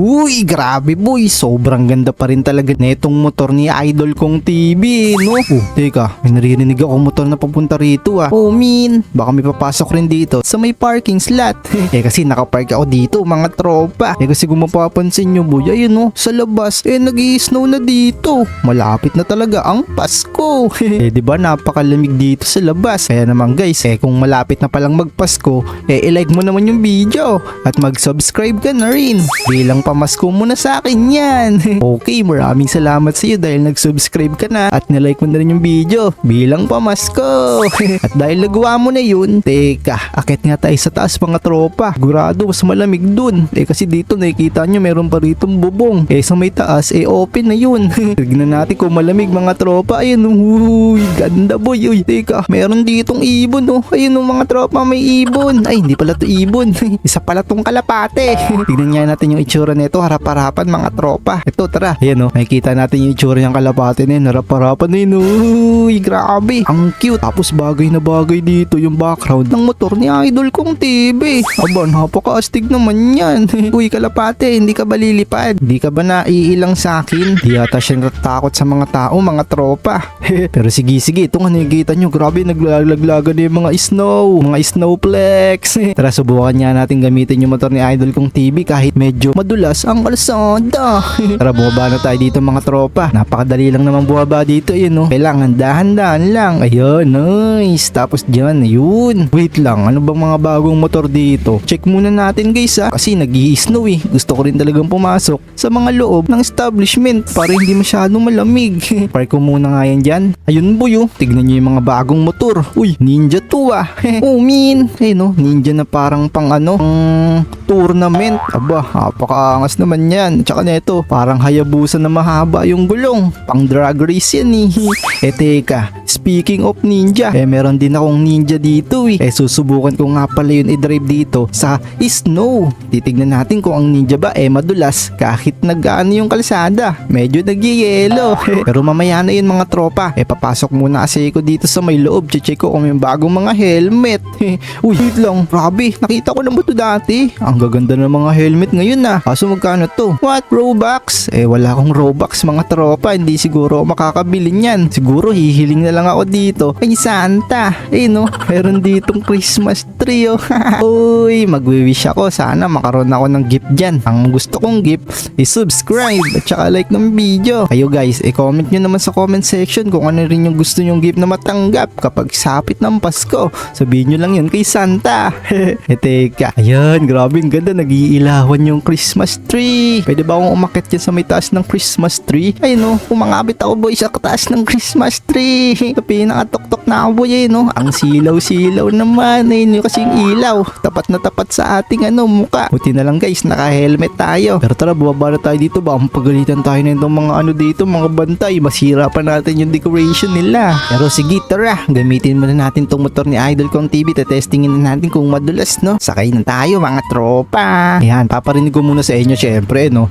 Uy, grabe boy. Sobrang ganda pa rin talaga netong motor ni Idol kong TV, no? Oh, teka, may naririnig ako motor na papunta rito ah. Oh, min. Baka may papasok rin dito sa may parking slot. eh kasi nakapark ako dito, mga tropa. Eh kasi kung mapapansin nyo boy, ayun no, sa labas, eh nag snow na dito. Malapit na talaga ang Pasko. eh di ba napakalamig dito sa labas. Kaya naman guys, eh kung malapit na palang magpasko, eh i-like mo naman yung video at mag-subscribe ka na rin. Bilang pamasko mo na sa akin yan. okay, maraming salamat sa iyo dahil nag-subscribe ka na at nilike mo na rin yung video bilang pamasko. at dahil nagawa mo na yun, teka, akit nga tayo sa taas mga tropa. Gurado mas malamig dun. Eh kasi dito nakikita nyo meron pa ritong bubong. Eh sa may taas, eh open na yun. Tignan natin kung malamig mga tropa. Ayun, uy, ganda boy. Uy, teka, meron ditong ibon oh. Ayun oh, mga tropa, may ibon. Ay, hindi pala to ibon. Isa pala tong kalapate. Tignan nga natin yung itsura nito, harap-harapan mga tropa. Ito, tara. Ayan oh, makikita natin yung itsura ng kalapate na. Harap-harapan na. Uy, grabe. Ang cute. Tapos bagay na bagay dito yung background ng motor ni Idol kong TV. Aba, napaka-astig naman yan. Uy, kalapate, hindi ka ba lilipad? Hindi ka ba naiilang sa akin? Di yata siya natatakot sa mga tao, mga tropa. Pero sige, sige. Ito nga nakikita nyo. Grabe, naglalaglagan na yung mga snow. Mga snowflakes. Tara, subukan nga natin gamitin yung motor ni Idol kong TV kahit medyo madulas ang kalsada. Tara, bumaba na tayo dito mga tropa. Napakadali lang naman bumaba dito yun, no? Kailangan dahan-dahan lang. Ayun, nice. Tapos dyan, ayun. Wait lang, ano bang mga bagong motor dito? Check muna natin guys ha. Kasi nag snow eh. Gusto ko rin talagang pumasok sa mga loob ng establishment para hindi masyadong malamig. Park ko muna nga yan dyan. Ayun boy oh. Tignan nyo yung mga bagong motor. Uy, ninja to ah. oh min. Eh no, ninja na parang pang ano, pang tournament. Aba, napakaangas naman yan. Tsaka neto, parang hayabusa na mahaba yung gulong. Pang drag race yan eh. eh teka, speaking of ninja, eh meron din akong ninja dito eh. Eh susubukan ko nga pala yun i-drive dito sa snow. Titignan natin kung ang ninja ba eh madulas kahit nag-ano yung kalsada. Medyo nagyayelo. Pero mamaya na yun mga tropa. Eh papasok muna kasi ko dito sa may loob. Check ko kung may bagong mga helmet. Uy, wait lang. Grabe, nakita ko na ba dati? Ang gaganda ng mga helmet ngayon na. Kaso magkano to? What? Robux? Eh wala akong Robux mga tropa. Hindi siguro makakabili niyan. Siguro hihiling na lang ako dito. Ay Santa. Eh no, meron ditong Christmas tree oh. Uy, magwi-wish ako. Sana makaroon ako ng gift dyan. Ang gusto kong gift is subscribe at saka like ng video. Kayo guys, i-comment nyo naman sa comment section kung ano rin yung gusto nyong gift na matanggap kapag sapit ng Pasko. Sabihin nyo lang yun kay Santa. e teka, ayan, grabe ang ganda. Nag-iilawan yung Christmas tree. Pwede ba akong umakit dyan sa may taas ng Christmas tree? Ay no, umangabit ako boy sa taas ng Christmas tree. Sa pinakatok-tok na ako boy eh no. Ang silaw-silaw naman. Ayun yung kasing ilaw. Tapat na tapat sa ating ano muka. Buti na lang guys, naka-helmet tayo. Pero tara, bumaba na tayo dito. Baka mapagalitan tayo na itong mga ano dito, mga bantay. Masira pa natin yung decoration nila. Pero sige, tara. Gamitin muna natin tong motor ni Idol Kong TV. Tetestingin na natin kung madulas, no? Sakay na tayo, mga tropa. Ayan, paparinig ko muna sa inyo, syempre, no?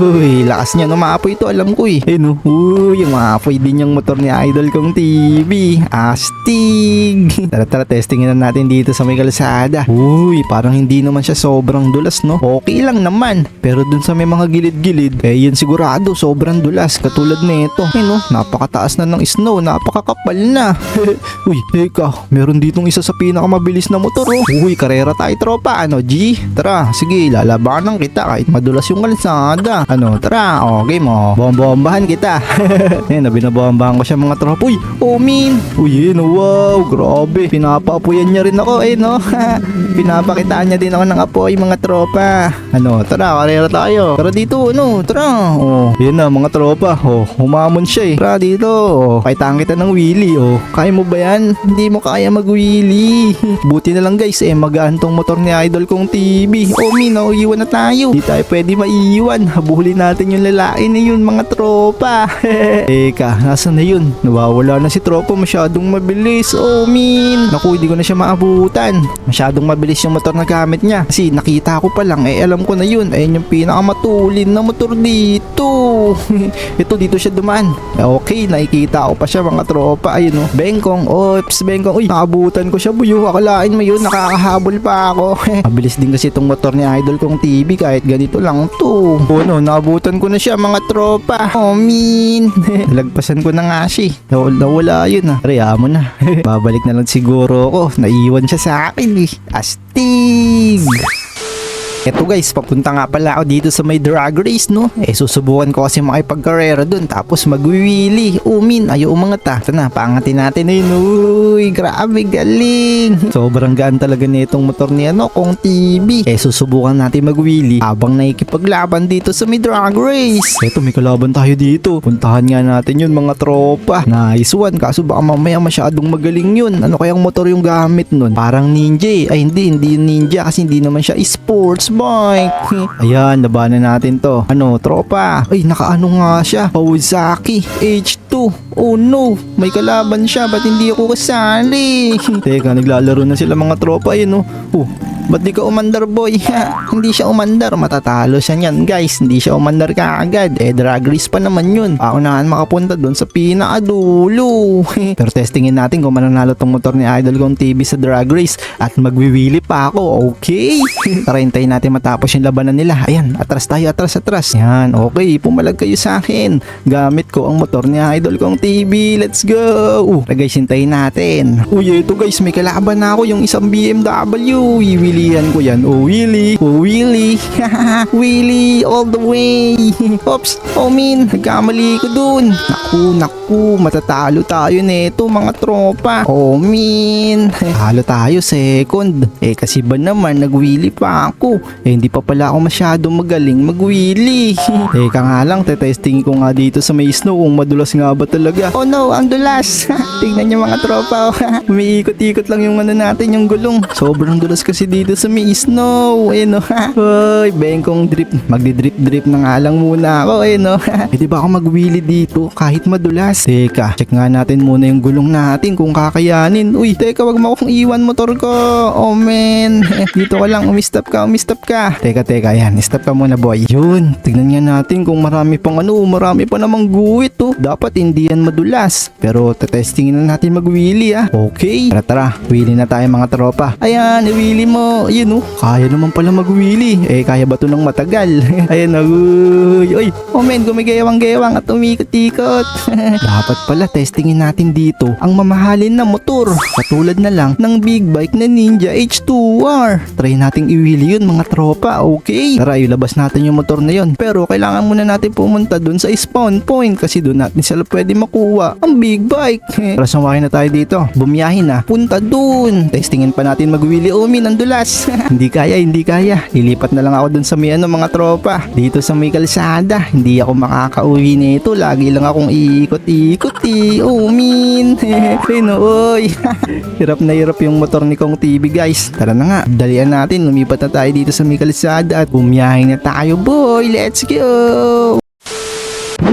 Uy, lakas niya no maapoy ito alam ko eh. Eh no, uy, yung maapoy din yung motor ni Idol kong TV. Astig. Tara tara, testingin na natin dito sa may kalsada. Uy, parang hindi naman siya sobrang dulas no. Okay lang naman. Pero dun sa may mga gilid-gilid, eh yun sigurado sobrang dulas. Katulad nito. Eh no, napakataas na ng snow, napakakapal na. uy, teka, meron ditong isa sa pinakamabilis na motor oh. Uy, karera tayo tropa. Ano, G? Tara, sige, lalabanan kita kahit madulas yung kalsada. Ano, tara, okay mo. Bombombahan kita. Ayun, na binabombahan ko siya mga tropa. Uy, oh min. Uy, yun, wow, grabe. Pinapaapuyan niya rin ako, eh, no? Pinapakitaan niya din ako ng apoy, mga tropa. Ano, tara, karera tayo. Tara dito, ano, tara. Oh, yun na, mga tropa. Oh, humamon siya, eh. Tara dito. Oh, kaitaan kita ng wheelie, oh. Kaya mo ba yan? Hindi mo kaya mag-wheelie. Buti na lang, guys, eh, magaan tong motor ni Idol kong TV. Oh, min, oh, iwan na tayo. Di tayo pwede maiiwan. Habulin natin yung lalaki na yun, mga tropa. Teka, nasan na yun? Nawawala na si tropa, masyadong mabilis. Oh, min. Naku, hindi ko na siya maabutan. Masyadong mabilis yung motor na gamit niya. Kasi nakita ko pa lang, eh alam ko na yun. Ayun yung pinakamatulin na motor dito. Ito, dito siya dumaan. Okay, nakikita ko pa siya mga tropa. Ayun oh. Bengkong, ops, Bengkong. Uy, nakabutan ko siya buyo. Akalain mo yun, nakakahabol pa ako. Mabilis din kasi itong motor ni Idol kong TV kahit ganito lang to. Oh no, nakabutan ko na siya mga tropa. Oh, min. Lagpasan ko na nga siya. eh. Naw- Nawala yun ah. Kaya mo na. Babalik na lang siguro ako. Naiwan siya sa akin eh. Astig! Eto guys, papunta nga pala ako dito sa may drag race no. Eh susubukan ko kasi makipagkarera dun tapos magwiwili. Umin, ayaw umangat ah. Ito na, paangatin natin na yun. Uy, grabe, galing. Sobrang gaan talaga nitong motor ni ano, kong TV. Eh susubukan natin magwili habang nakikipaglaban dito sa may drag race. Eto, may kalaban tayo dito. Puntahan nga natin yun mga tropa. Nice one, kaso baka mamaya masyadong magaling yun. Ano kayang motor yung gamit nun? Parang ninja eh. Ay hindi, hindi ninja kasi hindi naman siya sports bike. Ayan, labanan natin to. Ano, tropa? Ay, nakaano nga siya. Kawasaki H2. Oh no, may kalaban siya. Ba't hindi ako kasali? Teka, naglalaro na sila mga tropa. Ayun oh. Oh, ba't di ka umandar boy? hindi siya umandar. Matatalo siya niyan guys. Hindi siya umandar kaagad. Eh, drag race pa naman yun. Paunahan makapunta doon sa pinakadulo. Pero testingin natin kung mananalo tong motor ni Idol kong TV sa drag race. At magwiwili pa ako. Okay. Tara, hintayin natin matapos yung labanan nila. Ayan, atras tayo, atras, atras. Yan, okay. Pumalag kayo sa akin. Gamit ko ang motor ni Idol kong TV. Let's go. Uh, guys, hintayin natin. Uy, ito guys, may kalaban na ako yung isang BMW. Iwilihan ko yan. Oh, Willy. Oh, Willy. Willy, all the way. Oops, oh min, nagkamali ko dun. Naku, naku, matatalo tayo neto mga tropa. Oh min, halo tayo second. Eh kasi ba naman nagwili pa ako. Eh hindi pa pala ako masyado magaling magwili. Teka nga lang, tetesting ko nga dito sa may snow kung madulas nga ba talaga. Oh no, ang dulas. Tingnan niyo mga tropa. Umiikot-ikot lang yung ano natin, yung gulong. Sobrang dulas kasi dito sa may snow. Eh no. Hoy, bengkong drip. Magdi-drip-drip na nga lang muna ako. Eh no. eh di ba ako magwili dito kahit madulas? Teka, check nga natin muna yung gulong natin kung kakayanin. Uy, teka, wag mo akong iwan motor ko. Oh man. dito ka lang, umistop ka, umistop ka. Teka, teka, yan. Stop ka muna boy. Yun, tignan nga natin kung marami pang ano, marami pa namang guwit oh. Dapat hindi yan madulas. Pero tetestingin na natin magwili ah. Okay. Tara tara, wheelie na tayo mga tropa. Ayan, i-wheelie mo. Ayun oh, kaya naman pala magwili. Eh, kaya ba to ng matagal? Ayan na, uy. Uy, oh man, gumigayawang-gayawang at umikot-ikot. Dapat pala testingin natin dito ang mamahalin na motor. Katulad na lang ng big bike na Ninja H2R. Try nating iwili yun mga tropa, okay? Tara, ilabas natin yung motor na yun. Pero kailangan muna natin pumunta dun sa spawn point kasi dun natin sila pwede makuha ang big bike. Tara, sumakay na tayo dito. Bumiyahin na. Punta dun. Testingin pa natin magwili umi ng dulas. hindi kaya, hindi kaya. Lilipat na lang ako dun sa may ano mga tropa. Dito sa may kalsada. Hindi ako makakauwi nito. Lagi lang akong iikot-ikot eh. Umin. Pino, oy. hirap na hirap yung motor ni Kong TV guys. Tara na nga. Dalian natin. Lumipat na tayo dito sa may kalsada at bumiyahin na tayo boy. Let's go.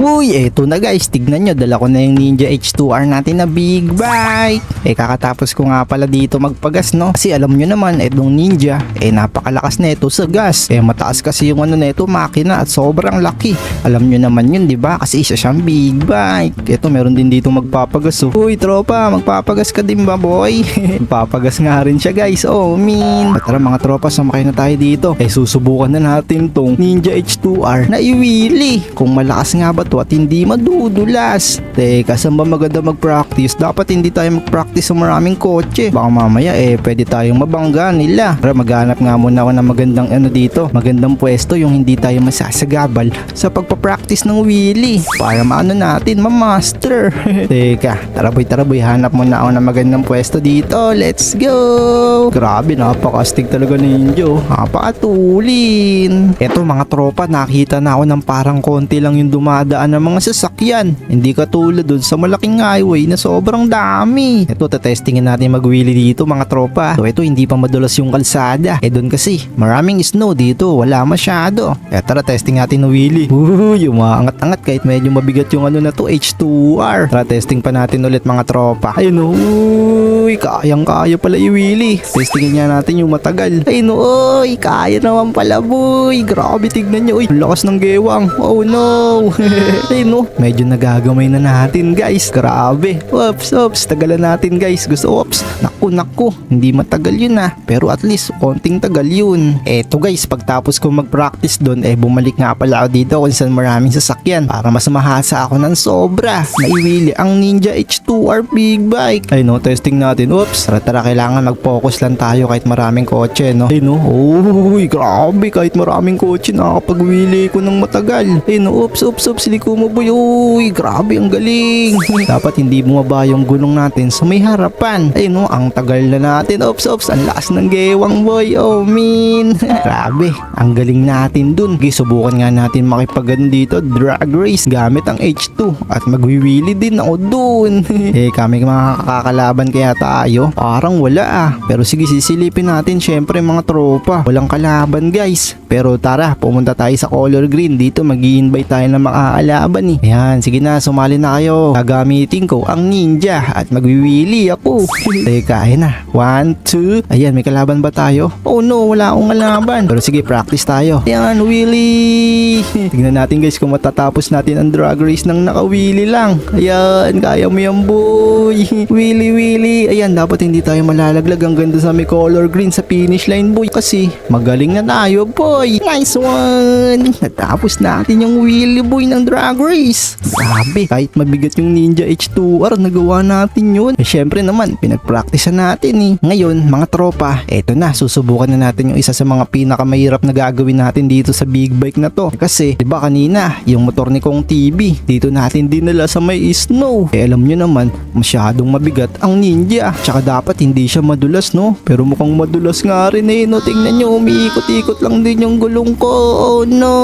Uy, eto na guys, tignan nyo, dala ko na yung Ninja H2R natin na big bike. Eh, kakatapos ko nga pala dito magpagas, no? Kasi alam nyo naman, etong Ninja, eh, napakalakas na ito sa gas. Eh, mataas kasi yung ano na ito, makina at sobrang laki. Alam nyo naman yun, di ba? Kasi isa siyang big bike. Eto, meron din dito magpapagas, oh. Uy, tropa, magpapagas ka din ba, boy? magpapagas nga rin siya, guys. Oh, min. At tara, mga tropa, sumakay na tayo dito. Eh, susubukan na natin tong Ninja H2R na iwili. Kung malakas nga ba to at hindi madudulas. Teka, saan ba maganda mag-practice? Dapat hindi tayo mag-practice sa maraming kotse. Baka mamaya eh, pwede tayong mabangga nila. Pero maghanap nga muna ako ng magandang ano dito. Magandang pwesto yung hindi tayo masasagabal sa pagpa-practice ng wheelie. Para maano natin, ma-master. Teka, tara boy, tara boy. Hanap muna ako ng magandang pwesto dito. Let's go! Grabe, napakastig talaga ninyo. Napakatulin. Eto mga tropa, nakita na ako ng parang konti lang yung dumadaan ng mga sasakyan. Hindi katulad dun sa malaking highway na sobrang dami. Ito, tatestingin natin magwili dito mga tropa. So ito, hindi pa madulas yung kalsada. Eh dun kasi, maraming snow dito. Wala masyado. Eh tara, testing natin ng wheelie. Uy, umaangat-angat kahit medyo mabigat yung ano na to, H2R. Tara, testing pa natin ulit mga tropa. Ayun, uy, kayang-kaya pala i-wheelie. Testingin nga natin yung matagal. Ayun, uy, kaya naman pala, boy. Grabe, tignan nyo. Uy, lakas ng gewang. Oh no. Ay no, medyo nagagamay na natin guys. Grabe. Oops, oops. Tagalan natin guys. Gusto, oops. Naku, naku. Hindi matagal yun ah. Pero at least, konting tagal yun. Eto guys, pagtapos ko mag-practice doon, eh bumalik nga pala ako dito kung saan maraming sasakyan para mas mahasa ako ng sobra. Naiwili ang Ninja H2R Big Bike. Ay no, testing natin. Oops. Tara, tara, kailangan mag-focus lang tayo kahit maraming kotse, no? Ay no, uy, grabe. Kahit maraming kotse, nakakapag-wheelie ko ng matagal. Ay no, oops, oops, oops. Liko mo boy. Uy, grabe, ang galing. Dapat hindi bumaba yung gulong natin sa may harapan. Ay no, ang tagal na natin. Oops, oops. Ang lakas ng gewang boy. Oh, min. grabe, ang galing natin dun. Okay, subukan nga natin makipagano dito. Drag race gamit ang H2. At magwiwili din ako dun. eh, kami mga kakalaban kaya tayo. Parang wala ah. Pero sige, sisilipin natin syempre mga tropa. Walang kalaban guys. Pero tara, pumunta tayo sa color green. Dito mag invite tayo ng makakalaban eh. Ayan, sige na, sumali na kayo. Gagamitin ko ang ninja at magwiwili ako. Teka, ayan na. One, two. Ayan, may kalaban ba tayo? Oh no, wala akong kalaban. Pero sige, practice tayo. Ayan, Willy. Tignan natin guys kung matatapos natin ang drag race ng nakawili lang. Ayan, kaya mo yan boy. Willy, Willy. Ayan, dapat hindi tayo malalaglag ang ganda sa may color green sa finish line boy. Kasi magaling na tayo boy. Nice one. Natapos natin yung Willy boy ng drag race. Grabe, kahit mabigat yung Ninja H2R, nagawa natin yun. Eh, syempre naman, pinagpractice natin eh. Ngayon, mga tropa, eto na, susubukan na natin yung isa sa mga pinakamahirap na gagawin natin dito sa big bike na to. Kasi, di ba kanina, yung motor ni Kong TV, dito natin dinala sa may snow. Eh, alam nyo naman, masyadong mabigat ang Ninja. Tsaka dapat hindi siya madulas, no? Pero mukhang madulas nga rin eh, no? Tingnan nyo, umiikot-ikot lang din yung gulong ko. Oh no!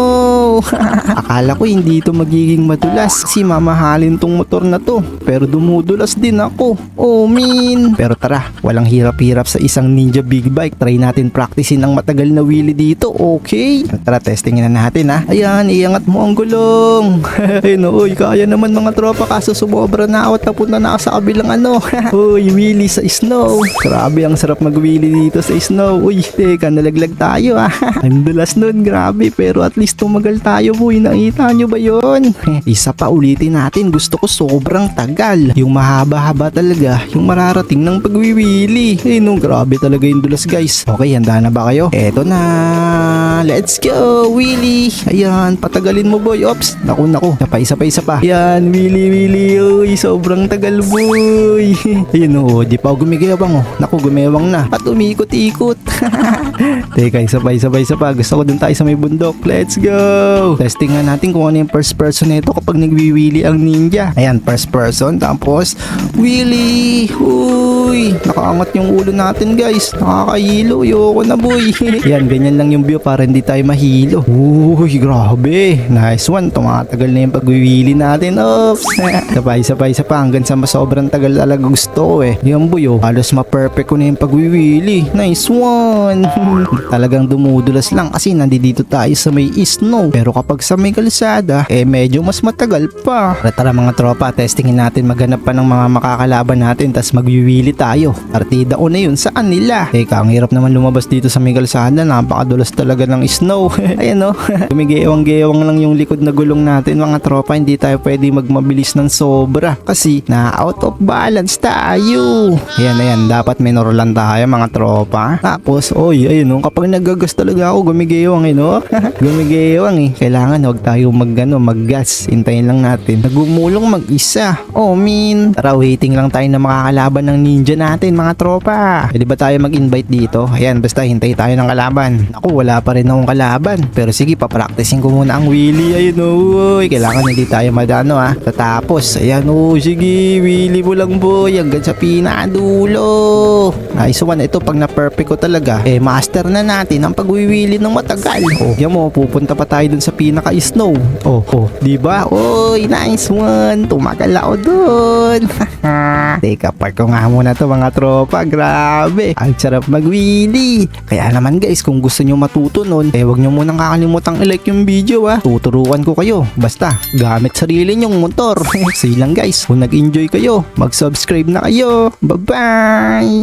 Akala ko hindi ito magiging madulas kasi mamahalin tong motor na to. Pero dumudulas din ako. Oh min! Pero tara, walang hirap-hirap sa isang Ninja Big Bike. Try natin practicein ang matagal na wheelie dito, okay? Tara, testingin na natin ha. Ayan, iangat mo ang gulong. Ay no, uy, kaya naman mga tropa kaso sumobra na ako at napunta na ako sa kabilang ano. uy, wheelie sa snow. Grabe, ang sarap mag-wheelie dito sa snow. Uy, teka, nalaglag tayo ah. ang dulas nun, grabe. Pero at least tumagal tayo, boy. Nakita nyo ba yon? Isa pa ulitin natin. Gusto ko sobrang tagal. Yung mahaba-haba talaga, yung mararating ng pagwiwili. Eh no, grabe talaga yung dulas guys. Okay, handa na ba kayo? Eto na. Let's go, Willy. Ayan, patagalin mo boy. Ops, naku naku. Isa pa, isa pa. Ayan, Willy, Willy. Uy, sobrang tagal boy. Ayun oh, di pa gumigewang oh. Naku, gumewang na. At umikot-ikot. Teka, isa pa, isa pa, isa pa. Gusto ko dun tayo sa may bundok. Let's go! Testing nga natin kung ano yung first person nito kapag nagwiwili ang ninja. Ayan, first person. Tapos, wheelie! Uy! Nakaangat yung ulo natin, guys. Nakakahilo. Ayoko na, boy. Yan, ganyan lang yung view para hindi tayo mahilo. Uy, grabe. Nice one. Tumatagal na yung pagwiwili natin. Oops! isa pa, isa pa, isa pa. Hanggang sa mas sobrang tagal talaga gusto ko eh. Yan, boy, oh. Halos ma-perfect ko na yung pagwiwili. Nice one! Talagang dumudulas lang kasi nandito tayo sa may snow. Pero kapag sa may kalsada, eh medyo mas matagal pa. Tara, tara mga tropa, testingin natin maghanap pa ng mga makakalaban natin tas magwiwili tayo. Partida ko na yun, saan nila? Teka, ang hirap naman lumabas dito sa may kalsada, napakadulas talaga ng snow. Ayan no, gumigewang-gewang lang yung likod na gulong natin mga tropa, hindi tayo pwede magmabilis ng sobra kasi na out of balance tayo. Ayan, ayan, dapat minor lang tayo mga tropa. Tapos, oy, ayun no, kapag nagagas talaga ako, gumigewang eh no. gumigewang eh. Kailangan huwag tayo mag, ano, maggas. Hintayin lang natin. Nagumulong mag-isa. Oh, min. Tara, waiting lang tayo na makakalaban ng ninja natin, mga tropa. Pwede ba tayo mag-invite dito? Ayan, basta hintay tayo ng kalaban. Ako, wala pa rin akong kalaban. Pero sige, papracticing ko muna ang wheelie. Ayun, oh. Kailangan hindi tayo madano, ha. Tatapos, ayan, oh, sige, wheelie mo lang, boy. Hanggang sa pinadulo. Nice one. Ito, pag na-perfect ko talaga, eh, master na natin ang pagwiwili ng matagal. Oh, yan mo, pupunta pa tayo dun sa pinaka-snow. Oh, oh, di ba? Oy, nice one. Tumagal ako dun. Teka, park ko nga muna to mga tropa. Grabe. Ang sarap magwili. Kaya naman guys, kung gusto nyo matuto nun, eh wag nyo munang kakalimutang i-like yung video ha. Tuturuan ko kayo. Basta, gamit sarili nyong motor. Sige lang guys, kung nag-enjoy kayo, mag-subscribe na kayo. Bye-bye!